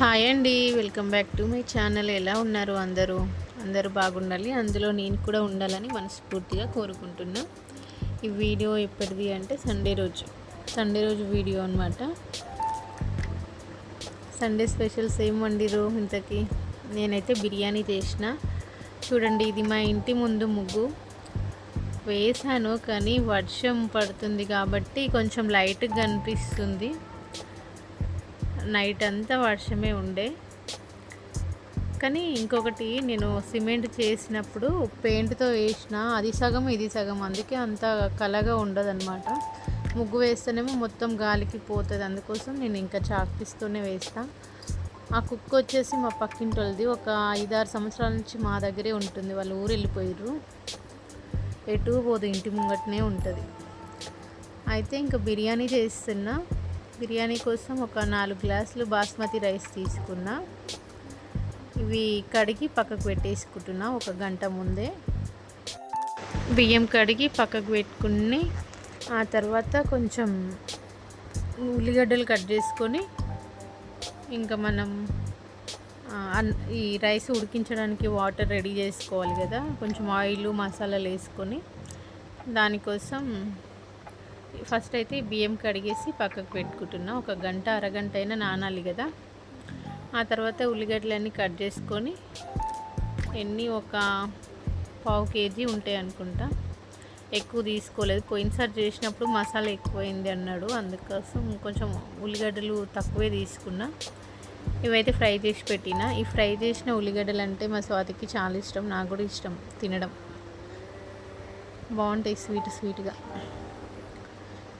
Hi అండి welcome back to my channel. ఎలా ఉన్నారు అందరూ? అందరూ బాగుండాలి. అందులో నేను కూడా ఉండాలని మనస్ఫూర్తిగా కోరుకుంటున్నా. ఈ వీడియో ఎప్పటిది అంటే సండే రోజు. సండే రోజు వీడియో అనమాట సండే స్పెషల్స్ ఏం వండిరు ఇంతకీ? నేనైతే బిర్యానీ చేసిన. చూడండి ఇది మా ఇంటి ముందు ముగ్గు. వేసాను కానీ వర్షం పడుతుంది కాబట్టి కొంచెం లైట్గా కనిపిస్తుంది నైట్ అంతా వర్షమే ఉండే. కానీ ఇంకొకటి నేను సిమెంట్ చేసినప్పుడు పెయింట్తో వేసిన అది సగం ఇది సగం అందుకే అంత కలగా ఉండదన్నమాట. ముగ్గు వేస్తేనేమో మొత్తం గాలికి పోతుంది అందుకోసం నేను ఇంకా చాక్పీస్తోనే వేస్తా. ఆ కుక్క వచ్చేసి మా పక్కింటి వాళ్ళది ఒక ఐదారు సంవత్సరాల నుంచి మా దగ్గరే ఉంటుంది వాళ్ళు ఊరు వెళ్ళిపోయారు ఎటు పోదు ఇంటి ముంగటనే ఉంటుంది. అయితే ఇంకా బిర్యానీ చేస్తున్నా. బిర్యానీ కోసం ఒక నాలుగు గ్లాసులు బాస్మతి రైస్ తీసుకున్నా. ఇవి కడిగి పక్కకు పెట్టేసుకుంటున్నా ఒక గంట ముందే. బియ్యం కడిగి పక్కకు పెట్టుకుని ఆ తర్వాత కొంచెం ఉల్లిగడ్డలు కట్ చేసుకొని ఇంకా మనం అన్- ఈ రైస్ ఉడికించడానికి వాటర్ రెడీ చేసుకోవాలి కదా. కొంచెం ఆయిల్ మసాలాలు వేసుకొని దానికోసం ఫస్ట్ అయితే బియ్యం కడిగేసి పక్కకు పెట్టుకుంటున్నా. ఒక గంట అరగంట అయినా నానాలి కదా. ఆ తర్వాత ఉల్లిగడ్డలన్నీ కట్ చేసుకొని ఎన్ని ఒక పావు కేజీ ఉంటాయి అనుకుంటా. ఎక్కువ తీసుకోలేదు. పోయినసారి చేసినప్పుడు మసాలా ఎక్కువైంది అన్నాడు. అందుకోసం కొంచెం ఉల్లిగడ్డలు తక్కువే తీసుకున్నా. ఇవైతే ఫ్రై చేసి పెట్టిన. ఈ ఫ్రై చేసిన ఉల్లిగడ్డలు అంటే మా స్వాతికి చాలా ఇష్టం. నాకు కూడా ఇష్టం తినడం. బాగుంటాయి స్వీట్ స్వీట్గా.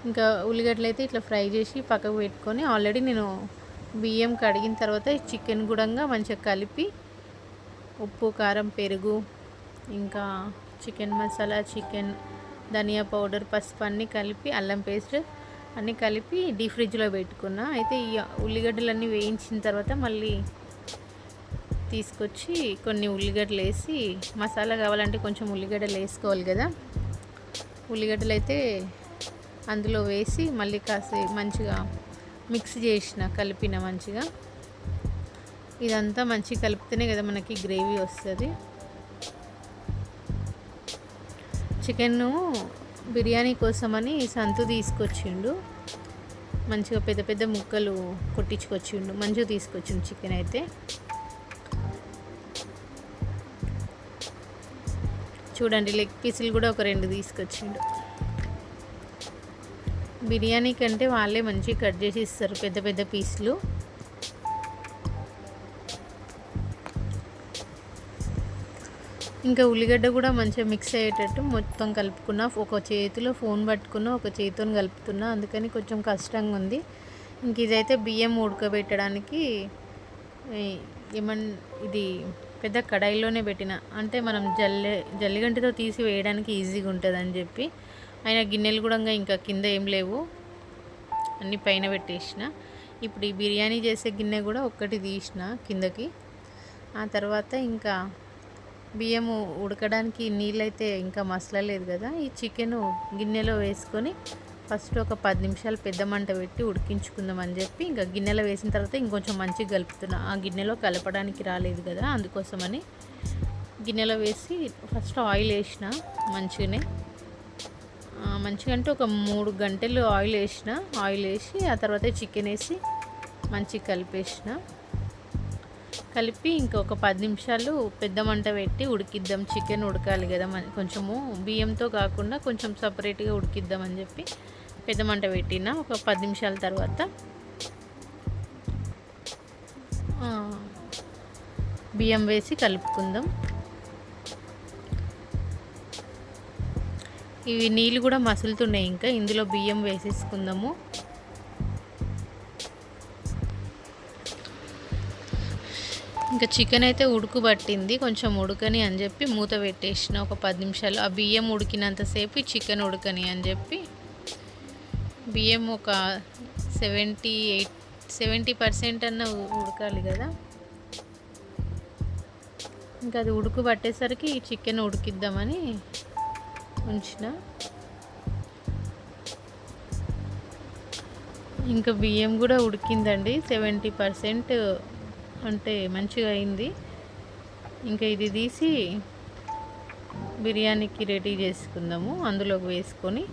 ఇంకా ఉల్లిగడ్డలు అయితే ఇట్లా ఫ్రై చేసి పక్కకు పెట్టుకొని ఆల్రెడీ నేను బియ్యం కడిగిన తర్వాత చికెన్ కూడా మంచిగా కలిపి ఉప్పు కారం పెరుగు ఇంకా చికెన్ మసాలా చికెన్ ధనియా పౌడర్ పసుపు అన్నీ కలిపి అల్లం పేస్ట్ అన్నీ కలిపి డీ ఫ్రిడ్జ్లో పెట్టుకున్నా. అయితే ఈ ఉల్లిగడ్డలన్నీ వేయించిన తర్వాత మళ్ళీ తీసుకొచ్చి కొన్ని ఉల్లిగడ్డలు వేసి మసాలా కావాలంటే కొంచెం ఉల్లిగడ్డలు వేసుకోవాలి కదా. ఉల్లిగడ్డలు అయితే అందులో వేసి మళ్ళీ కాసే మంచిగా మిక్స్ చేసిన కలిపిన మంచిగా. ఇదంతా మంచిగా కలిపితేనే కదా మనకి గ్రేవీ వస్తుంది. చికెన్ను బిర్యానీ కోసమని సంతు తీసుకొచ్చిండు. మంచిగా పెద్ద పెద్ద ముక్కలు కొట్టించుకొచ్చిండు. మంచిగా తీసుకొచ్చిండు చికెన్ అయితే. చూడండి లెగ్ పీసులు కూడా ఒక రెండు తీసుకొచ్చిండు. బిర్యానీ కంటే వాళ్ళే మంచిగా కట్ చేసి ఇస్తారు పెద్ద పెద్ద పీసులు. ఇంకా ఉల్లిగడ్డ కూడా మంచిగా మిక్స్ అయ్యేటట్టు మొత్తం కలుపుకున్నా ఒక చేతిలో ఫోన్ పట్టుకున్నా ఒక చేతితో కలుపుతున్నా అందుకని కొంచెం కష్టంగా ఉంది. ఇంక ఇదైతే బియ్యం ఉడకబెట్టడానికి ఏమన్ ఇది పెద్ద కడాయిలోనే పెట్టిన అంటే మనం జల్లె జల్లిగంటితో తీసి వేయడానికి ఈజీగా ఉంటుంది అని చెప్పి. అయినా గిన్నెలు కూడా ఇంకా కింద ఏం లేవు. అన్నీ పైన పెట్టేసిన. ఇప్పుడు ఈ బిర్యానీ చేసే గిన్నె కూడా ఒక్కటి తీసిన కిందకి. ఆ తర్వాత ఇంకా బియ్యము ఉడకడానికి నీళ్ళైతే ఇంకా మసలలేదు కదా. ఈ చికెన్ గిన్నెలో వేసుకొని ఫస్ట్ ఒక పది నిమిషాలు పెద్ద మంట పెట్టి ఉడికించుకుందాం అని చెప్పి ఇంకా గిన్నెలో వేసిన తర్వాత ఇంకొంచెం మంచిగా కలుపుతున్నా. ఆ గిన్నెలో కలపడానికి రాలేదు కదా అందుకోసమని గిన్నెలో వేసి ఫస్ట్ ఆయిల్ వేసిన మంచిగానే. మంచిగా అంటే ఒక మూడు గంటలు ఆయిల్ వేసిన ఆయిల్ వేసి ఆ తర్వాత చికెన్ వేసి మంచిగా కలిపేసిన. కలిపి ఇంకొక పది నిమిషాలు పెద్ద మంట పెట్టి ఉడికిద్దాం. చికెన్ ఉడకాలి కదా మన- కొంచెము బియ్యంతో కాకుండా కొంచెం సపరేట్గా ఉడికిద్దాం అని చెప్పి పెద్ద మంట పెట్టిన. ఒక పది నిమిషాల తర్వాత బియ్యం వేసి కలుపుకుందాం. ఇవి నీళ్ళు కూడా మసులుతున్నాయి ఇంకా. ఇందులో బియ్యం వేసేసుకుందాము. ఇంకా చికెన్ అయితే ఉడుకు పట్టింది కొంచెం ఉడకని అని చెప్పి మూత పెట్టేసిన ఒక పది నిమిషాలు. ఆ బియ్యం ఉడికినంతసేపు చికెన్ ఉడకని అని చెప్పి బియ్యం ఒక సెవెంటీ ఎయిట్ సెవెంటీ పర్సెంట్ అన్న ఉడకాలి కదా. ఇంకా అది ఉడుకు పట్టేసరికి చికెన్ ఉడికిద్దామని ఉంచిన. ఇంకా బియ్యం కూడా ఉడికిందండి. సెవెంటీ పర్సెంట్ అంటే మంచిగా అయింది. ఇంకా ఇది తీసి బిర్యానీకి రెడీ చేసుకుందాము. అందులోకి వేసుకొని.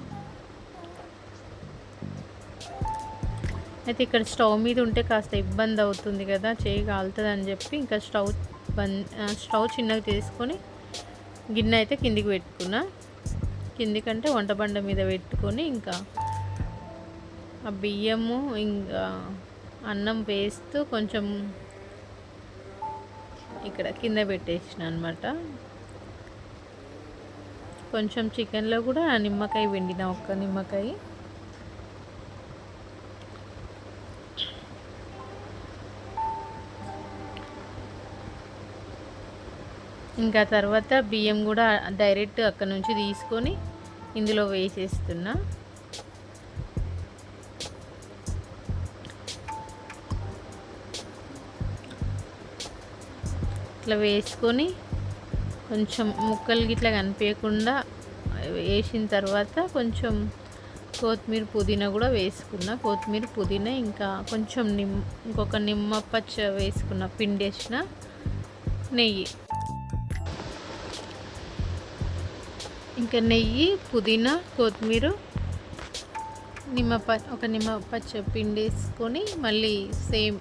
అయితే ఇక్కడ స్టవ్ మీద ఉంటే కాస్త ఇబ్బంది అవుతుంది కదా చేయి కాలుతుంది అని చెప్పి ఇంకా స్టవ్ బంద్ స్టవ్ చిన్నగా తీసుకొని గిన్నె అయితే కిందికి పెట్టుకున్నా. కిందికంటే వంట బండ మీద పెట్టుకొని ఇంకా ఆ బియ్యము ఇంకా అన్నం వేస్తూ కొంచెం ఇక్కడ కింద పెట్టేసిన అనమాట కొంచెం చికెన్లో కూడా నిమ్మకాయ వెండిన ఒక్క నిమ్మకాయ. ఇంకా తర్వాత బియ్యం కూడా డైరెక్ట్ అక్కడ నుంచి తీసుకొని ఇందులో వేసేస్తున్నా. ఇట్లా వేసుకొని కొంచెం ముక్కలు గిట్లా కనిపించకుండా వేసిన తర్వాత కొంచెం కొత్తిమీర పుదీనా కూడా వేసుకున్న. కొత్తిమీర పుదీనా ఇంకా కొంచెం నిమ్ ఇంకొక నిమ్మ పచ్చ వేసుకున్న పిండేసిన నెయ్యి. ఇంకా నెయ్యి పుదీనా కొత్తిమీర నిమ్మప ఒక నిమ్మ పచ్చ పిండి వేసుకొని మళ్ళీ సేమ్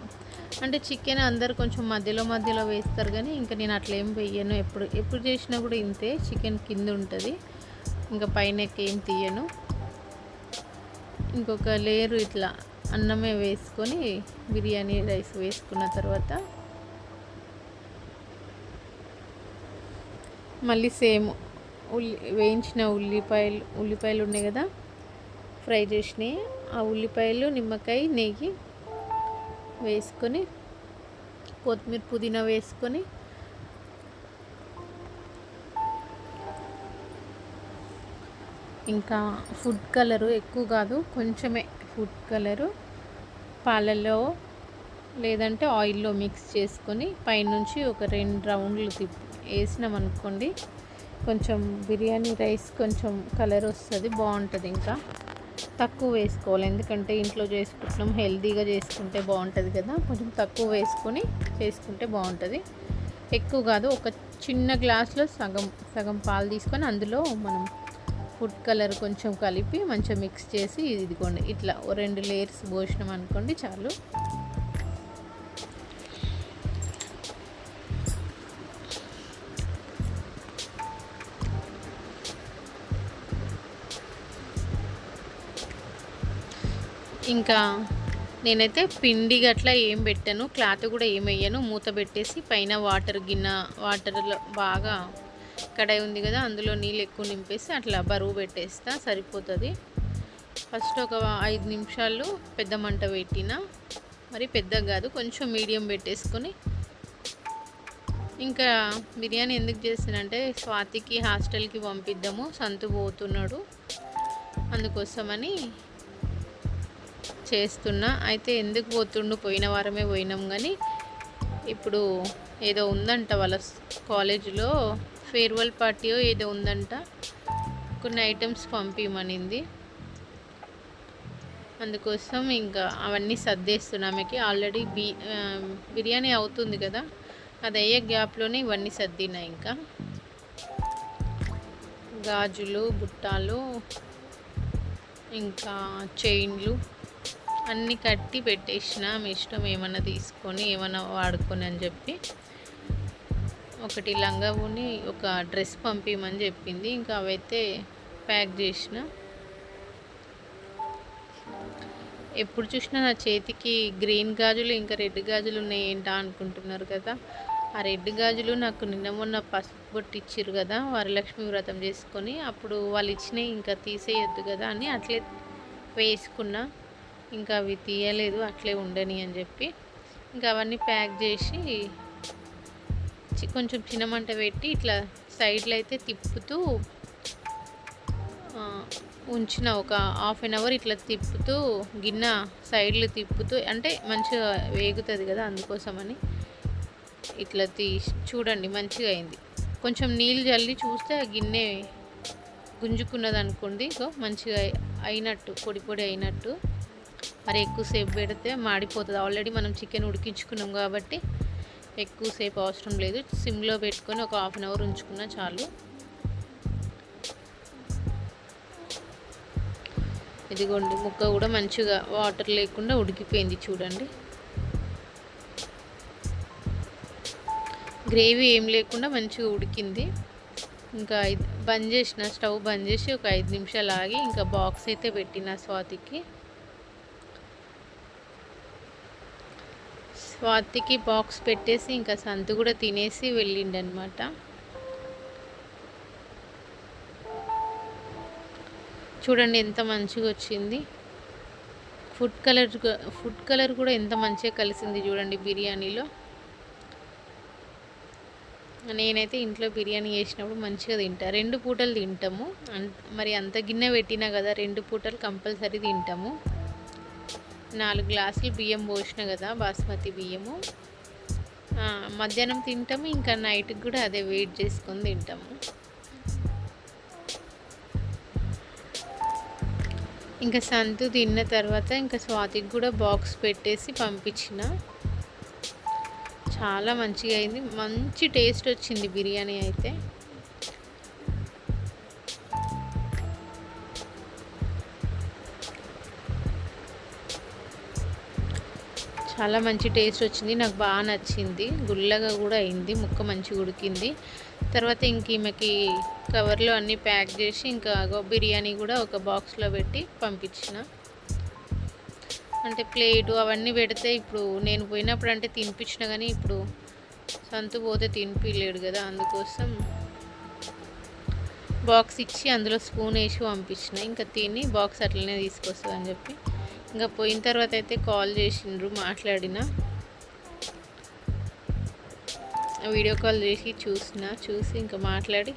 అంటే చికెన్ అందరు కొంచెం మధ్యలో మధ్యలో వేస్తారు కానీ ఇంకా నేను అట్లా ఏం వేయను. ఎప్పుడు ఎప్పుడు చేసినా కూడా ఇంతే చికెన్ కింద ఉంటుంది. ఇంకా పైన ఏం తీయను. ఇంకొక లేరు ఇట్లా అన్నమే వేసుకొని బిర్యానీ రైస్ వేసుకున్న తర్వాత మళ్ళీ సేమ్ ఉల్లి వేయించిన ఉల్లిపాయలు ఉల్లిపాయలు ఉన్నాయి కదా? ఫ్రై చేసినాయి ఆ ఉల్లిపాయలు నిమ్మకాయ నెయ్యి వేసుకొని కొత్తిమీర పుదీనా వేసుకొని ఇంకా ఫుడ్ కలరు ఎక్కువ కాదు కొంచెమే ఫుడ్ కలరు. పాలల్లో లేదంటే ఆయిల్లో మిక్స్ చేసుకొని పైనుంచి ఒక రెండు రౌండ్లు తిప్పి వేసినాం అనుకోండి కొంచెం బిర్యానీ రైస్ కొంచెం కలర్ వస్తుంది బాగుంటుంది ఇంకా. తక్కువ వేసుకోవాలి ఎందుకంటే ఇంట్లో చేసుకుంటున్నాం హెల్తీగా చేసుకుంటే బాగుంటుంది కదా. కొంచెం తక్కువ వేసుకొని చేసుకుంటే బాగుంటుంది. ఎక్కువ కాదు ఒక చిన్న గ్లాస్లో సగం సగం పాలు తీసుకొని అందులో మనం ఫుడ్ కలర్ కొంచెం కలిపి మంచిగా మిక్స్ చేసి ఇదిగోండి ఇట్లా ఓ రెండు లేయర్స్ పోసినాం అనుకోండి చాలు. ఇంకా నేనైతే పిండి గట్లా ఏం పెట్టాను క్లాత్ కూడా ఏం వేయను. మూత పెట్టేసి పైన వాటర్ గిన్నె వాటర్లో బాగా కడాయి ఉంది కదా అందులో నీళ్ళు ఎక్కువ నింపేసి అట్లా బరువు పెట్టేస్తా సరిపోతుంది. ఫస్ట్ ఒక ఐదు నిమిషాలు పెద్ద మంట పెట్టిన. మరి పెద్దగా కాదు కొంచెం మీడియం పెట్టేసుకొని. ఇంకా బిర్యానీ ఎందుకు చేస్తానంటే స్వాతికి హాస్టల్కి పంపిద్దాము సంతు పోతున్నాడు. అందుకోసమని చేస్తున్నా. అయితే ఎందుకు పోతుండు? పోయిన వారమే పోయినాం కానీ ఇప్పుడు ఏదో ఉందంట వాళ్ళ కాలేజీలో ఫేర్వెల్ పార్టీయో ఏదో ఉందంట. కొన్ని ఐటమ్స్ పంపించమనింది అందుకోసం ఇంకా అవన్నీ సర్దేస్తున్నామెకి ఆల్రెడీ బి బిర్యానీ అవుతుంది కదా. అది అయ్యే గ్యాప్లోనే ఇవన్నీ సర్దినా ఇంకా. గాజులు బుట్టాలు ఇంకా చైన్లు అన్నీ కట్టి పెట్టేసిన మీ ఇష్టం ఏమైనా తీసుకొని ఏమైనా వాడుకొని అని చెప్పి ఒకటి లంగావుని ఒక డ్రెస్ పంపించమని చెప్పింది. ఇంకా అవైతే ప్యాక్ చేసిన. ఎప్పుడు చూసినా నా చేతికి గ్రీన్ గాజులు ఇంకా రెడ్ గాజులు ఉన్నాయి ఏంటా అనుకుంటున్నారు కదా. ఆ రెడ్ గాజులు నాకు నిన్న మొన్న పసుపు బొట్టు ఇచ్చారు కదా వరలక్ష్మి వ్రతం చేసుకొని అప్పుడు వాళ్ళు ఇచ్చినవి ఇంకా తీసేయొద్దు కదా అని అట్లే వేసుకున్నా. ఇంకా అవి తీయలేదు అట్లే ఉండని అని చెప్పి. ఇంకా అవన్నీ ప్యాక్ చేసి కొంచెం చిన్నమంట పెట్టి ఇట్లా సైడ్లో అయితే తిప్పుతూ ఉంచిన ఒక హాఫ్ అన్ అవర్ ఇట్లా తిప్పుతూ గిన్నె సైడ్లు తిప్పుతూ అంటే మంచిగా వేగుతుంది కదా అందుకోసమని. ఇట్లా తీ చూడండి మంచిగా అయింది. కొంచెం నీళ్ళు జల్లి చూస్తే ఆ గిన్నె గుంజుకున్నది అనుకోండి మంచిగా అయినట్టు పొడి పొడి అయినట్టు. మరి ఎక్కువసేపు పెడితే మాడిపోతుంది. ఆల్రెడీ మనం చికెన్ ఉడికించుకున్నాం కాబట్టి ఎక్కువసేపు అవసరం లేదు. సిమ్లో పెట్టుకొని ఒక హాఫ్ అన్ అవర్ ఉంచుకున్నా చాలు. ఇదిగోండి ముక్క కూడా మంచిగా వాటర్ లేకుండా ఉడికిపోయింది చూడండి. గ్రేవీ ఏం లేకుండా మంచిగా ఉడికింది. ఇంకా బంద్ చేసిన స్టవ్ బంద్ చేసి ఒక ఐదు నిమిషాలు ఆగి ఇంకా బాక్స్ అయితే పెట్టిన స్వాతికి. స్వాతికి బాక్స్ పెట్టేసి ఇంకా సంతు కూడా తినేసి వెళ్ళిండనమాట. చూడండి ఎంత మంచిగా వచ్చింది. ఫుడ్ కలర్ ఫుడ్ కలర్ కూడా ఎంత మంచిగా కలిసింది చూడండి బిర్యానీలో. నేనైతే ఇంట్లో బిర్యానీ చేసినప్పుడు మంచిగా తింటా. రెండు పూటలు తింటాము. మరి అంత గిన్నె పెట్టినా కదా రెండు పూటలు కంపల్సరీ తింటాము. నాలుగు గ్లాసులు బియ్యం పోసిన కదా బాస్మతి బియ్యము. మధ్యాహ్నం తింటాము ఇంకా నైట్కి కూడా అదే వెయిట్ చేసుకొని తింటాము. ఇంకా సంతు తిన్న తర్వాత ఇంకా స్వాతికి కూడా బాక్స్ పెట్టేసి పంపించిన. చాలా మంచిగా అయింది. మంచి టేస్ట్ వచ్చింది బిర్యానీ అయితే. చాలా మంచి టేస్ట్ వచ్చింది. నాకు బాగా నచ్చింది. గుల్లగా కూడా అయింది. ముక్క మంచిగా ఉడికింది. తర్వాత ఇంక ఈమెకి కవర్లో అన్నీ ప్యాక్ చేసి ఇంకా బిర్యానీ కూడా ఒక బాక్స్లో పెట్టి పంపించిన. అంటే ప్లేటు అవన్నీ పెడితే ఇప్పుడు నేను పోయినప్పుడు అంటే తినిపించిన కానీ ఇప్పుడు సంతు పోతే తినిపించలేడు కదా అందుకోసం బాక్స్ ఇచ్చి అందులో స్పూన్ వేసి పంపించిన. ఇంకా తిని బాక్స్ అట్లనే తీసుకొస్తుంది అని చెప్పి. ఇంకా పోయిన తర్వాత అయితే కాల్ చేసిండ్రు మాట్లాడిన. వీడియో కాల్ చేసి చూసిన చూసి ఇంకా మాట్లాడి.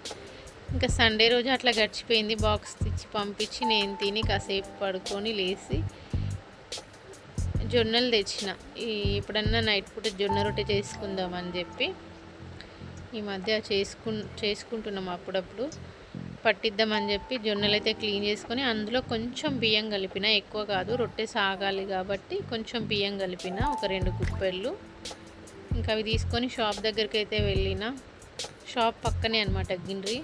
ఇంకా సండే రోజు అట్లా గడిచిపోయింది బాక్స్ తెచ్చి పంపించి నేను తిని కాసేపు పడుకొని లేచి జొన్నలు తెచ్చిన. ఈ ఎప్పుడన్నా నైట్ పూట జొన్న రొట్టె చేసుకుందామని చెప్పి ఈ మధ్య చేసుకు చేసుకుంటున్నాం అప్పుడప్పుడు. పట్టిద్దామని చెప్పి జొన్నలు అయితే క్లీన్ చేసుకొని అందులో కొంచెం బియ్యం కలిపిన ఎక్కువ కాదు రొట్టె సాగాలి కాబట్టి కొంచెం బియ్యం కలిపిన ఒక రెండు కుప్పెళ్ళు. ఇంకా అవి తీసుకొని షాప్ దగ్గరికి అయితే వెళ్ళిన. షాప్ పక్కనే అనమాట గిన్నె.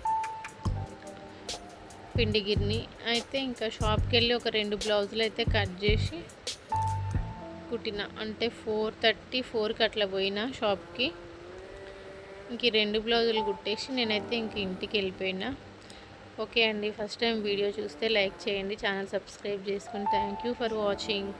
పిండి గిర్ని అయితే ఇంకా షాప్కి వెళ్ళి ఒక రెండు బ్లౌజులు అయితే కట్ చేసి కుట్టిన. అంటే ఫోర్ థర్టీ ఫోర్కి అట్లా పోయిన షాప్కి. ఇంక రెండు బ్లౌజులు కుట్టేసి నేనైతే ఇంక ఇంటికి వెళ్ళిపోయినా. ఓకే అండి ఫస్ట్ టైం వీడియో చూస్తే లైక్ చేయండి ఛానల్ సబ్స్క్రైబ్ చేసుకుని థ్యాంక్ యూ ఫర్ వాచింగ్.